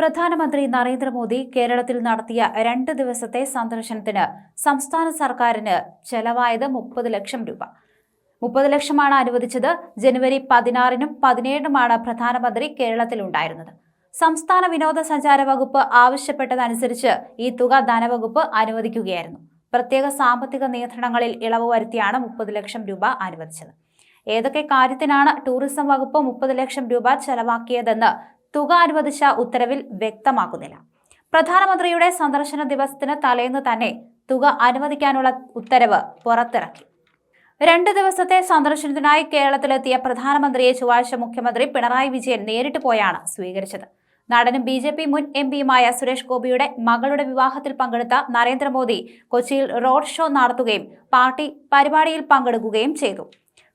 പ്രധാനമന്ത്രി നരേന്ദ്രമോദി കേരളത്തിൽ നടത്തിയ രണ്ട് ദിവസത്തെ സന്ദർശനത്തിന് സംസ്ഥാന സർക്കാരിന് ചെലവായത് മുപ്പത് ലക്ഷം രൂപ. മുപ്പത് ലക്ഷമാണ് അനുവദിച്ചത്. ജനുവരി പതിനാറിനും പതിനേഴിനുമാണ് പ്രധാനമന്ത്രി കേരളത്തിൽ ഉണ്ടായിരുന്നത് സംസ്ഥാന വിനോദസഞ്ചാര വകുപ്പ് ആവശ്യപ്പെട്ടതനുസരിച്ച് ഈ തുക ധനവകുപ്പ് അനുവദിക്കുകയായിരുന്നു. പ്രത്യേക സാമ്പത്തിക നിയന്ത്രണങ്ങളിൽ ഇളവ് വരുത്തിയാണ് മുപ്പത് ലക്ഷം രൂപ അനുവദിച്ചത്. ഏതൊക്കെ കാര്യത്തിനാണ് ടൂറിസം വകുപ്പ് മുപ്പത് ലക്ഷം രൂപ ചെലവാക്കിയതെന്ന് തുക അനുവദിച്ച ഉത്തരവിൽ വ്യക്തമാക്കുന്നില്ല. പ്രധാനമന്ത്രിയുടെ സന്ദർശന ദിവസത്തിന് തലേന്ന് തന്നെ തുക അനുവദിക്കാനുള്ള ഉത്തരവ് പുറത്തിറക്കി. രണ്ട് ദിവസത്തെ സന്ദർശനത്തിനായി കേരളത്തിലെത്തിയ പ്രധാനമന്ത്രിയെ ചൊവ്വാഴ്ച മുഖ്യമന്ത്രി പിണറായി വിജയൻ നേരിട്ട് പോയാണ് സ്വീകരിച്ചത്. നടനും ബി ജെ പി മുൻ എം പിയുമായ സുരേഷ് ഗോപിയുടെ മകളുടെ വിവാഹത്തിൽ പങ്കെടുത്ത നരേന്ദ്രമോദി കൊച്ചിയിൽ റോഡ് ഷോ നടത്തുകയും പാർട്ടി പരിപാടിയിൽ പങ്കെടുക്കുകയും ചെയ്തു.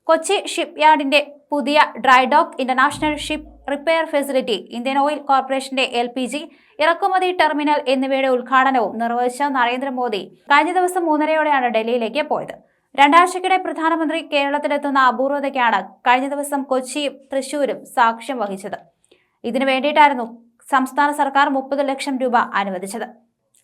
കൊച്ചി ഷിപ്പ്യാർഡിന്റെ പുതിയ dry dock international ship repair facility Indian oil കോർപ്പറേഷന്റെ എൽ പി ജി ഇറക്കുമതി ടെർമിനൽ എന്നിവയുടെ ഉദ്ഘാടനവും നിർവഹിച്ച നരേന്ദ്രമോദി കഴിഞ്ഞ ദിവസം മൂന്നരയോടെയാണ് ഡൽഹിയിലേക്ക് പോയത്. രണ്ടാഴ്ചക്കിടെ പ്രധാനമന്ത്രി കേരളത്തിലെത്തുന്ന അപൂർവതയ്ക്കാണ് കഴിഞ്ഞ ദിവസം കൊച്ചിയും തൃശൂരും സാക്ഷ്യം വഹിച്ചത്. ഇതിനു വേണ്ടിയിട്ടായിരുന്നു സംസ്ഥാന സർക്കാർ മുപ്പത് ലക്ഷം രൂപ അനുവദിച്ചത്.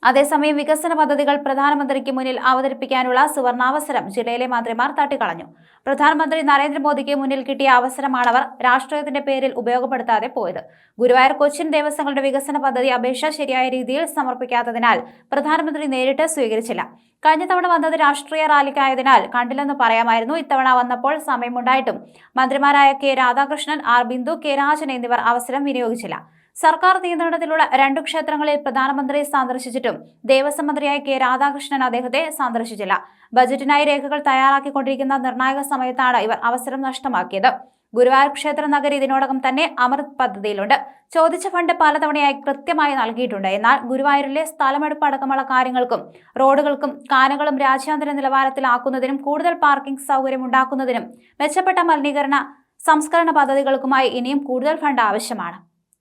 അതേസമയം വികസന പദ്ധതികൾ പ്രധാനമന്ത്രിക്ക് മുന്നിൽ അവതരിപ്പിക്കാനുള്ള സുവർണാവസരം ജില്ലയിലെ മന്ത്രിമാർ തട്ടിക്കളഞ്ഞു. പ്രധാനമന്ത്രി നരേന്ദ്രമോദിക്ക് മുന്നിൽ കിട്ടിയ അവസരമാണവർ രാഷ്ട്രീയത്തിന്റെ പേരിൽ ഉപയോഗപ്പെടുത്താതെ പോയത്. ഗുരുവായൂർ കൊച്ചിൻ ദേവസ്വങ്ങളുടെ വികസന പദ്ധതി അപേക്ഷ ശരിയായ രീതിയിൽ സമർപ്പിക്കാത്തതിനാൽ പ്രധാനമന്ത്രി നേരിട്ട് സ്വീകരിച്ചില്ല. കഴിഞ്ഞ തവണ വന്നത് രാഷ്ട്രീയ റാലിക്കായതിനാൽ കണ്ടില്ലെന്ന് പറയാമായിരുന്നു. ഇത്തവണ വന്നപ്പോൾ സമയമുണ്ടായിട്ടും മന്ത്രിമാരായ K Radhakrishnan R Bindu K Rajan എന്നിവർ അവസരം വിനിയോഗിച്ചില്ല. സർക്കാർ നിയന്ത്രണത്തിലുള്ള രണ്ടു ക്ഷേത്രങ്ങളിൽ പ്രധാനമന്ത്രി സന്ദർശിച്ചിട്ടും ദേവസ്വം മന്ത്രിയായ കെ രാധാകൃഷ്ണൻ അദ്ദേഹത്തെ സന്ദർശിച്ചില്ല. ബജറ്റിനായി രേഖകൾ തയ്യാറാക്കിക്കൊണ്ടിരിക്കുന്ന നിർണായക സമയത്താണ് ഇവർ അവസരം നഷ്ടമാക്കിയത്. ഗുരുവായൂർ ക്ഷേത്ര നഗരി ഇതിനോടകം തന്നെ അമൃത് പദ്ധതിയിലുണ്ട്. ചോദിച്ച ഫണ്ട് പലതവണയായി കൃത്യമായി നൽകിയിട്ടുണ്ട്. എന്നാൽ ഗുരുവായൂരിലെ സ്ഥലമെടുപ്പ് അടക്കമുള്ള കാര്യങ്ങൾക്കും റോഡുകൾക്കും കാനകളും രാജ്യാന്തര നിലവാരത്തിലാക്കുന്നതിനും കൂടുതൽ പാർക്കിംഗ് സൗകര്യം ഉണ്ടാക്കുന്നതിനും മെച്ചപ്പെട്ട മലിനീകരണ സംസ്കരണ പദ്ധതികൾക്കുമായി ഇനിയും കൂടുതൽ ഫണ്ട് ആവശ്യമാണ്.